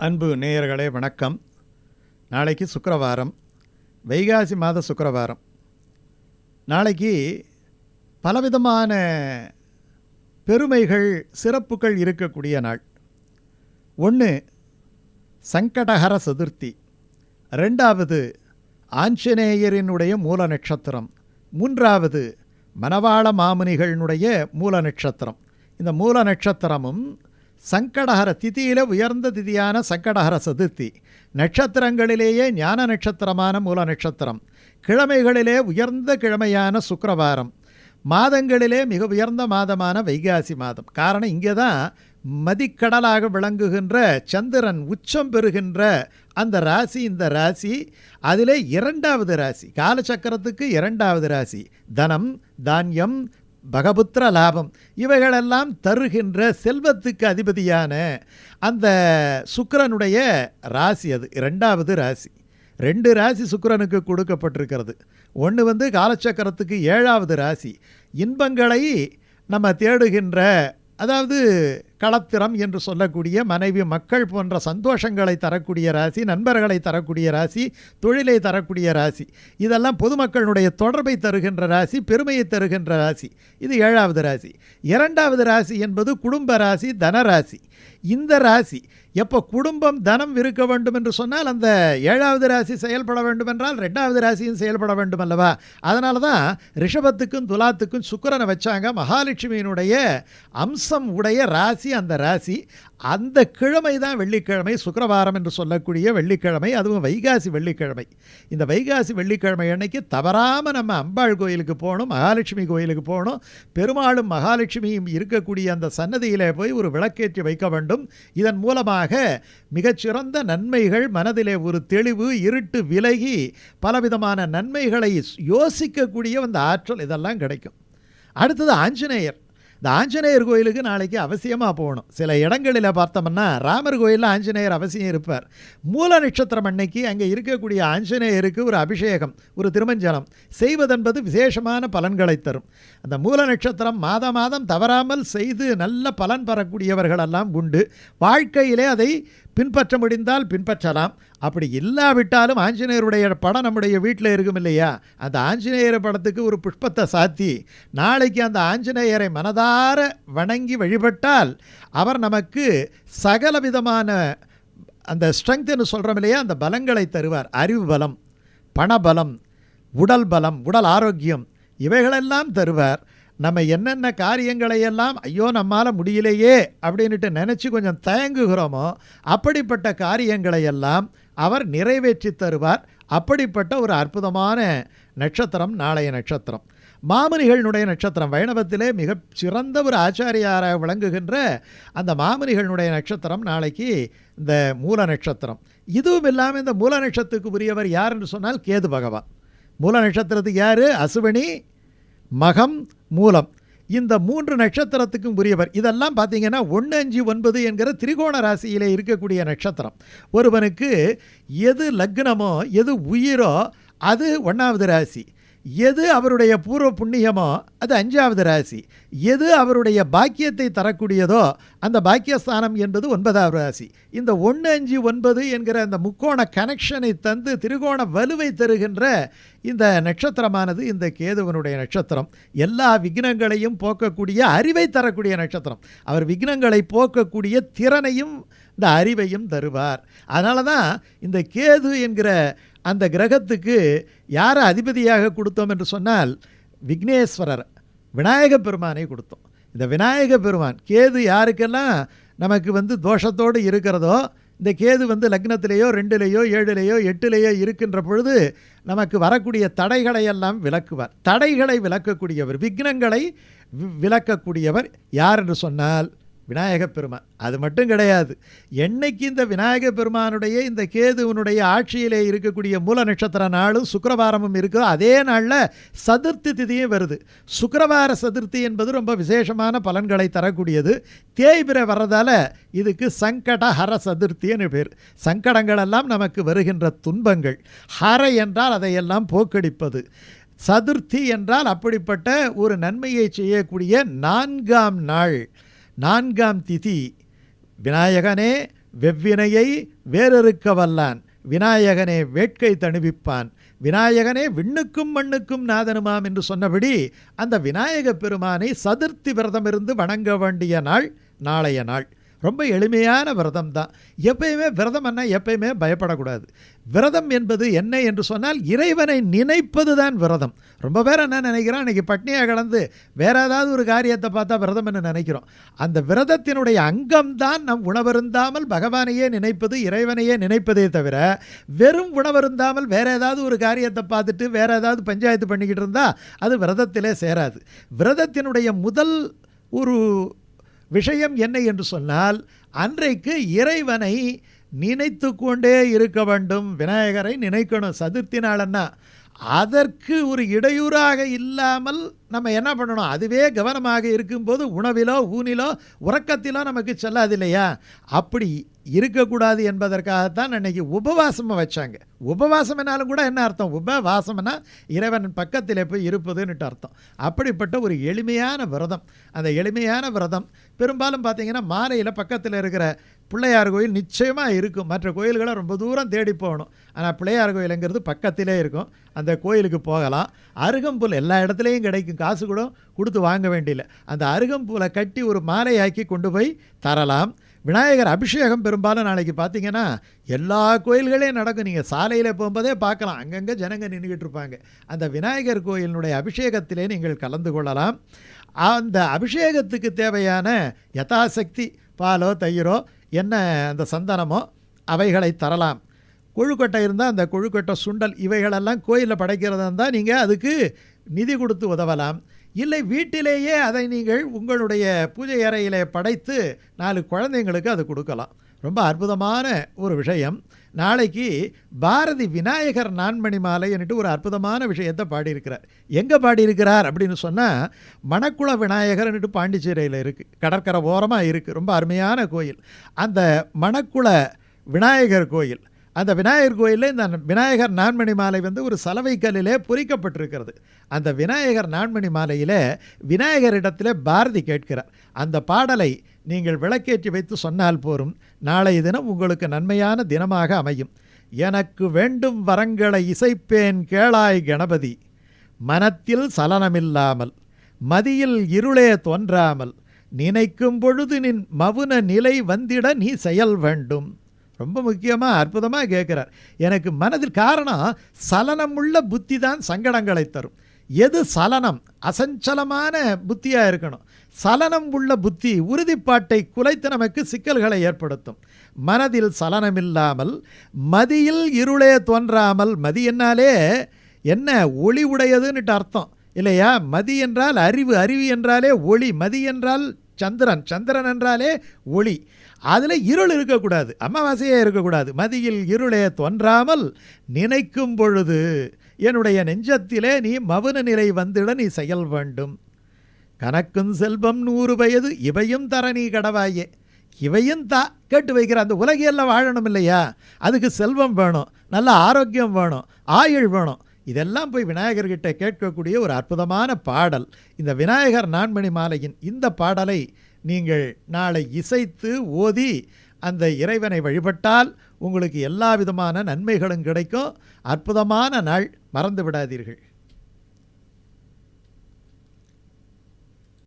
அன்பு நேயர்களே வணக்கம். நாளைக்கு சுக்கரவாரம் வைகாசி மாத சுக்கரவாரம். நாளைக்கு பலவிதமான பெருமைகள் சிறப்புகள் இருக்கக்கூடிய நாள். ஒன்று சங்கடஹர சதுர்த்தி. ரெண்டாவது ஆஞ்சநேயரினுடைய மூல நட்சத்திரம். மூன்றாவது மணவாள மாமுனிகளினுடைய மூல நட்சத்திரம். இந்த மூல நட்சத்திரமும் சங்கடஹர திதியில் உயர்ந்த திதியான சங்கடஹர சதுர்த்தி. நட்சத்திரங்களிலேயே ஞான நட்சத்திரமான மூல நட்சத்திரம். கிழமைகளிலே உயர்ந்த கிழமையான சுக்கரவாரம். மாதங்களிலே மிக உயர்ந்த மாதமான வைகாசி மாதம். காரணம் இங்கே தான் மதிக்கடலாக விளங்குகின்ற சந்திரன் உச்சம் பெறுகின்ற அந்த ராசி இந்த ராசி அதிலே இரண்டாவது ராசி. காலச்சக்கரத்துக்கு இரண்டாவது ராசி. தனம் தானியம் பகபுத்திர லாபம். இவைகளெல்லாம் தருகின்ற செல்வத்துக்கு அதிபதியான அந்த சுக்கிரனுடைய ராசி அது. இரண்டாவது ராசி. ரெண்டு ராசி சுக்கரனுக்கு கொடுக்கப்பட்டிருக்கிறது. ஒன்று வந்து காலச்சக்கரத்துக்கு ஏழாவது ராசி. இன்பங்களை நம்ம தேடுகின்ற அதாவது களத்திரம் என்று சொல்லக்கூடிய மனைவி மக்கள் போன்ற சந்தோஷங்களை தரக்கூடிய ராசி நண்பர்களை தரக்கூடிய ராசி தொழிலை தரக்கூடிய ராசி. இதெல்லாம் பொதுமக்களுடைய தொடர்பை தருகின்ற ராசி பெருமையை தருகின்ற ராசி. இது ஏழாவது ராசி. இரண்டாவது ராசி என்பது குடும்ப ராசி தனராசி. இந்த ராசி எப்போ குடும்பம் தனம் இருக்க வேண்டும் என்று சொன்னால் அந்த ஏழாவது ராசி செயல்பட வேண்டும் என்றால் ரெண்டாவது ராசியும் செயல்பட வேண்டும் அல்லவா அதனால தான் ரிஷபத்துக்கும் துலாத்துக்கும் சுக்கரனை வச்சாங்க. மகாலட்சுமியினுடைய அம்சம் உடைய ராசி அந்த ராசி. அந்த கிழமை தான் வெள்ளிக்கிழமை சுக்கிரவாரம் என்று சொல்லக்கூடிய வெள்ளிக்கிழமை அதுவும் வைகாசி வெள்ளிக்கிழமை. இந்த வைகாசி வெள்ளிக்கிழமை அன்னைக்கு தவறாமல் நம்ம அம்பாள் கோயிலுக்கு போகணும் மகாலட்சுமி கோயிலுக்கு போகணும். பெருமாளும் மகாலட்சுமியும் இருக்கக்கூடிய அந்த சன்னதியிலே போய் ஒரு விளக்கேற்றி வைக்க வேண்டும். இதன் மூலமாக மிகச்சிறந்த நன்மைகள் மனதிலே ஒரு தெளிவு இருட்டு விலகி பலவிதமான நன்மைகளை யோசிக்கக்கூடிய அந்த ஆற்றல் இதெல்லாம் கிடைக்கும். அடுத்தது ஆஞ்சநேயர். இந்த ஆஞ்சநேயர் கோயிலுக்கு நாளைக்கு அவசியமாக போகணும். சில இடங்களில் பார்த்தோம்னா ராமர் கோயிலில் ஆஞ்சநேயர் அவசியம் இருப்பார். மூல நட்சத்திரம் அன்னைக்கு அங்கே இருக்கக்கூடிய ஆஞ்சநேயருக்கு ஒரு அபிஷேகம் ஒரு திருமஞ்சனம் செய்வதென்பது விசேஷமான பலன்களை தரும். அந்த மூல நட்சத்திரம் மாதம் மாதம் தவறாமல் செய்து நல்ல பலன் பெறக்கூடியவர்களெல்லாம் உண்டு. வாழ்க்கையிலே அதை பின்பற்ற முடிந்தால் பின்பற்றலாம். அப்படி இல்லாவிட்டாலும் ஆஞ்சநேயருடைய படம் நம்முடைய வீட்டில் இருக்கும் இல்லையா? அந்த ஆஞ்சநேயர் படத்துக்கு ஒரு புஷ்பத்தை சாத்தி நாளைக்கு அந்த ஆஞ்சநேயரை மனதார வணங்கி வழிபட்டால் அவர் நமக்கு சகல விதமான அந்த ஸ்ட்ரெங்க்னு சொல்கிறோம் இல்லையா? அந்த பலங்களை தருவார். அறிவு பலம் பணபலம் உடல் பலம் உடல் ஆரோக்கியம் இவைகளெல்லாம் தருவார். நம்ம என்னென்ன காரியங்களையெல்லாம் ஐயோ நம்மால் முடியலையே அப்படின்ட்டு நினச்சி கொஞ்சம் தயங்குகிறோமோ அப்படிப்பட்ட காரியங்களையெல்லாம் அவர் நிறைவேற்றி தருவார். அப்படிப்பட்ட ஒரு அற்புதமான நட்சத்திரம் நாளைய நட்சத்திரம். மாமுனிகளினுடைய நட்சத்திரம் வைணவத்திலே மிக சிறந்த ஒரு ஆச்சாரியாராக விளங்குகின்ற அந்த மாமுனிகளுடைய நட்சத்திரம் நாளைக்கு இந்த மூல நட்சத்திரம். இதுவும் இல்லாமல் இந்த மூல நட்சத்திரத்துக்கு உரியவர் யார் என்று சொன்னால் கேது பகவான். மூல நட்சத்திரத்துக்கு யார்? அசுவனி மகம் மூலம். இந்த மூன்று நட்சத்திரத்துக்கும் உரியவர். இதெல்லாம் பார்த்தீங்கன்னா ஒன்று அஞ்சு ஒன்பது என்கிற திரிகோண ராசியிலே இருக்கக்கூடிய நட்சத்திரம். ஒருவனுக்கு எது லக்னமோ எது உயிரோ அது ஒன்றாவது ராசி. எது அவருடைய பூர்வ புண்ணியமோ அது அஞ்சாவது ராசி. எது அவருடைய பாக்கியத்தை தரக்கூடியதோ அந்த பாக்கியஸ்தானம் என்பது ஒன்பதாவது ராசி. இந்த ஒன்று அஞ்சு ஒன்பது என்கிற அந்த முக்கோண கனெக்ஷனை தந்து திருகோண வலுவை தருகின்ற இந்த நட்சத்திரமானது இந்த கேதுவனுடைய நட்சத்திரம். எல்லா விக்னங்களையும் போக்கக்கூடிய அறிவை தரக்கூடிய நட்சத்திரம். அவர் விக்னங்களை போக்கக்கூடிய திறனையும் இந்த அறிவையும் தருவார். அதனால தான் இந்த கேது என்கிற அந்த கிரகத்துக்கு யாரை அதிபதியாக கொடுத்தோம் என்று சொன்னால் விக்னேஸ்வரர் விநாயக பெருமானை கொடுத்தோம். இந்த விநாயக பெருமான் கேது யாருக்கெல்லாம் நமக்கு வந்து தோஷத்தோடு இருக்கிறதோ இந்த கேது வந்து லக்னத்திலேயோ ரெண்டுலேயோ ஏழுலேயோ எட்டுலேயோ இருக்கின்ற பொழுது நமக்கு வரக்கூடிய தடைகளை எல்லாம் விளக்குவார். தடைகளை விளக்கக்கூடியவர் விக்னங்களை விளக்கக்கூடியவர் யார் என்று சொன்னால் விநாயக பெருமான். அது மட்டும் கிடையாது. என்னைக்கு இந்த விநாயக பெருமானுடைய இந்த கேதுவனுடைய ஆட்சியிலே இருக்கக்கூடிய மூல நட்சத்திர நாளும் சுக்கரவாரமும் இருக்கோ அதே நாளில் சதுர்த்தி திதியும் வருது. சுக்கரவார சதுர்த்தி என்பது ரொம்ப விசேஷமான பலன்களை தரக்கூடியது. தேய்பிரை வர்றதால இதுக்கு சங்கட ஹர சதுர்த்தின்னு பேர். சங்கடங்கள் எல்லாம் நமக்கு வருகின்ற துன்பங்கள். ஹர என்றால் அதையெல்லாம் போக்கடிப்பது. சதுர்த்தி என்றால் அப்படிப்பட்ட ஒரு நன்மையை செய்யக்கூடிய நான்காம் நாள். நான்காம் திதி. விநாயகனே வெவ்வினையை வேறறுக்க வல்லான் விநாயகனே வேட்கை தணிவிப்பான். விநாயகனே விண்ணுக்கும் மண்ணுக்கும் நாதனுமாம் என்று சொன்னபடி அந்த விநாயக பெருமானை சதுர்த்தி விரதமிருந்து வணங்க வேண்டிய நாள் நாளைய நாள். ரொம்ப எளிமையான விரதம் தான். எப்பயுமே விரதம் என்ன எப்பயுமே பயப்படக்கூடாது. விரதம் என்பது என்ன என்று சொன்னால் இறைவனை நினைப்பது தான் விரதம். ரொம்ப பேர் என்ன நினைக்கிறோம்? இன்றைக்கி பட்னியாக கலந்து வேறு ஏதாவது ஒரு காரியத்தை பார்த்தா விரதம் என்று நினைக்கிறோம். அந்த விரதத்தினுடைய அங்கம்தான் நம் உணவருந்தாமல் பகவானையே நினைப்பது இறைவனையே நினைப்பதே தவிர வெறும் உணவருந்தாமல் வேறு ஏதாவது ஒரு காரியத்தை பார்த்துட்டு வேறு ஏதாவது பஞ்சாயத்து பண்ணிக்கிட்டு இருந்தால் அது விரதத்திலே சேராது. விரதத்தினுடைய முதல் ஒரு விஷயம் என்ன என்று சொன்னால் அன்றைக்கு இறைவனை நினைத்து கொண்டே இருக்க வேண்டும். விநாயகரை நினைக்கணும். சதுர்த்தி நாளன்னா அதற்கு ஒரு இடையூறாக இல்லாமல் நம்ம என்ன பண்ணணும்? அதுவே கவனமாக இருக்கும்போது உணவிலோ ஊனிலோ உறக்கத்திலோ நமக்கு செல்லாது இல்லையா அப்படி இருக்கக்கூடாது என்பதற்காகத்தான் அன்னைக்கு உபவாசமாக வச்சாங்க. உபவாசம்னாலும் கூட என்ன அர்த்தம்? உபவாசம்னா இறைவன் பக்கத்தில் போய் இருப்பதுன்னுட்டு அர்த்தம். அப்படிப்பட்ட ஒரு எளிமையான விரதம். அந்த எளிமையான விரதம் பெரும்பாலும் பார்த்தீங்கன்னா மாலையில் பக்கத்தில் இருக்கிற பிள்ளையார் கோயில் நிச்சயமாக இருக்கும். மற்ற கோயில்களை ரொம்ப தூரம் தேடி போகணும். ஆனால் பிள்ளையார் கோயிலுங்கிறது பக்கத்திலே இருக்கும். அந்த கோயிலுக்கு போகலாம். அருகம்புல் எல்லா இடத்துலையும் கிடைக்கும். காசு கூட கொடுத்து வாங்க வேண்டியில்லை. அந்த அருகம்பூலை கட்டி ஒரு மாலையாக்கி கொண்டு போய் தரலாம். விநாயகர் அபிஷேகம் பெரும்பாலும் நாளைக்கு பார்த்தீங்கன்னா எல்லா கோயில்களையும் நடக்கும். நீங்கள் சாலையில் போகும்போதே பார்க்கலாம். அங்கங்கே ஜனங்க நின்றுக்கிட்டு இருப்பாங்க. அந்த விநாயகர் கோயிலினுடைய அபிஷேகத்திலே நீங்கள் கலந்து கொள்ளலாம். அந்த அபிஷேகத்துக்கு தேவையான யதாசக்தி பாலோ தயிரோ என்ன அந்த சந்தனமோ அவைகளை தரலாம். கொழுக்கட்டை இருந்தால் அந்த கொழுக்கட்டை சுண்டல் இவைகளெல்லாம் கோயிலில் படைக்கிறதா இருந்தால் நீங்கள் அதுக்கு நிதி கொடுத்து உதவலாம். இல்லை வீட்டிலேயே அதை நீங்கள் உங்களுடைய பூஜை அறையிலே படைத்து நாலு குழந்தைங்களுக்கு அது கொடுக்கலாம். ரொம்ப அற்புதமான ஒரு விஷயம். நாளைக்கு பாரதி விநாயகர் நான்மணி மாலைன்னுட்டு ஒரு அற்புதமான விஷயத்தை பாடியிருக்கிறார். எங்கே பாடியிருக்கிறார் அப்படின்னு சொன்னால் மணக்குள விநாயகர்ன்னுட்டு பாண்டிச்சேரியில் இருக்குது கடற்கரை ஓரமாக இருக்குது ரொம்ப அருமையான கோயில். அந்த மணக்குள விநாயகர் கோயில். அந்த விநாயகர் கோயிலில் இந்த விநாயகர் நான்மணி மாலை வந்து ஒரு சலவை கல்லிலே பொறிக்கப்பட்டிருக்கிறது. அந்த விநாயகர் நான்மணி மாலையில் விநாயகரிடத்தில் பாரதி கேட்கிறார். அந்த பாடலை நீங்கள் விளக்கேற்றி வைத்து சொன்னால் போரும் நாளைய தினம் உங்களுக்கு நன்மையான தினமாக அமையும். எனக்கு வேண்டும் வரங்களை இசைப்பேன் கேளாய் கணபதி. மனத்தில் சலனமில்லாமல் மதியில் இருளே தோன்றாமல் நினைக்கும் பொழுது நின் மவுன நிலை வந்திட நீ செயல் வேண்டும். ரொம்ப முக்கியமாக அற்புதமாக கேட்குறார். எனக்கு மனதில் காரணம் சலனமுள்ள புத்தி தான் சங்கடங்களை தரும். எது சலனம்? அசஞ்சலமான புத்தியாக இருக்கணும். சலனம் உள்ள புத்தி உறுதிப்பாட்டை குலைத்து நமக்கு சிக்கல்களை ஏற்படுத்தும். மனதில் சலனமில்லாமல் மதியில் இருளே தோன்றாமல் மதி என்னாலே என்ன? ஒளி உடையதுன்னுட்டு அர்த்தம். இல்லையா? மதி என்றால் அறிவு அறிவு என்றாலே ஒளி மதி என்றால் சந்திரன் சந்திரன் என்றாலே ஒளி. அதில் இருள் இருக்கக்கூடாது அமாவாசையே இருக்கக்கூடாது. மதியில் இருளே தோன்றாமல் நினைக்கும் பொழுது என்னுடைய நெஞ்சத்திலே நீ மவுன நிலை வந்திட நீ செயல் வேண்டும். கணக்கும் செல்வம் நூறு வயது இவையும் தர நீ கடவாயே. இவையும் தா கேட்டு வைக்கிற அந்த உலகியெல்லாம் வாழணும் இல்லையா? அதுக்கு செல்வம் வேணும் நல்ல ஆரோக்கியம் வேணும் ஆயுள் வேணும். இதெல்லாம் போய் விநாயகர்கிட்ட கேட்கக்கூடிய ஒரு அற்புதமான பாடல். இந்த விநாயகர் நான்மணி மாலையின் இந்த பாடலை நீங்கள் நாளை இசைத்து ஓதி அந்த இறைவனை வழிபட்டால் உங்களுக்கு எல்லா விதமான நன்மைகளும் கிடைக்கும். அற்புதமான நாள் மறந்து விடாதீர்கள்.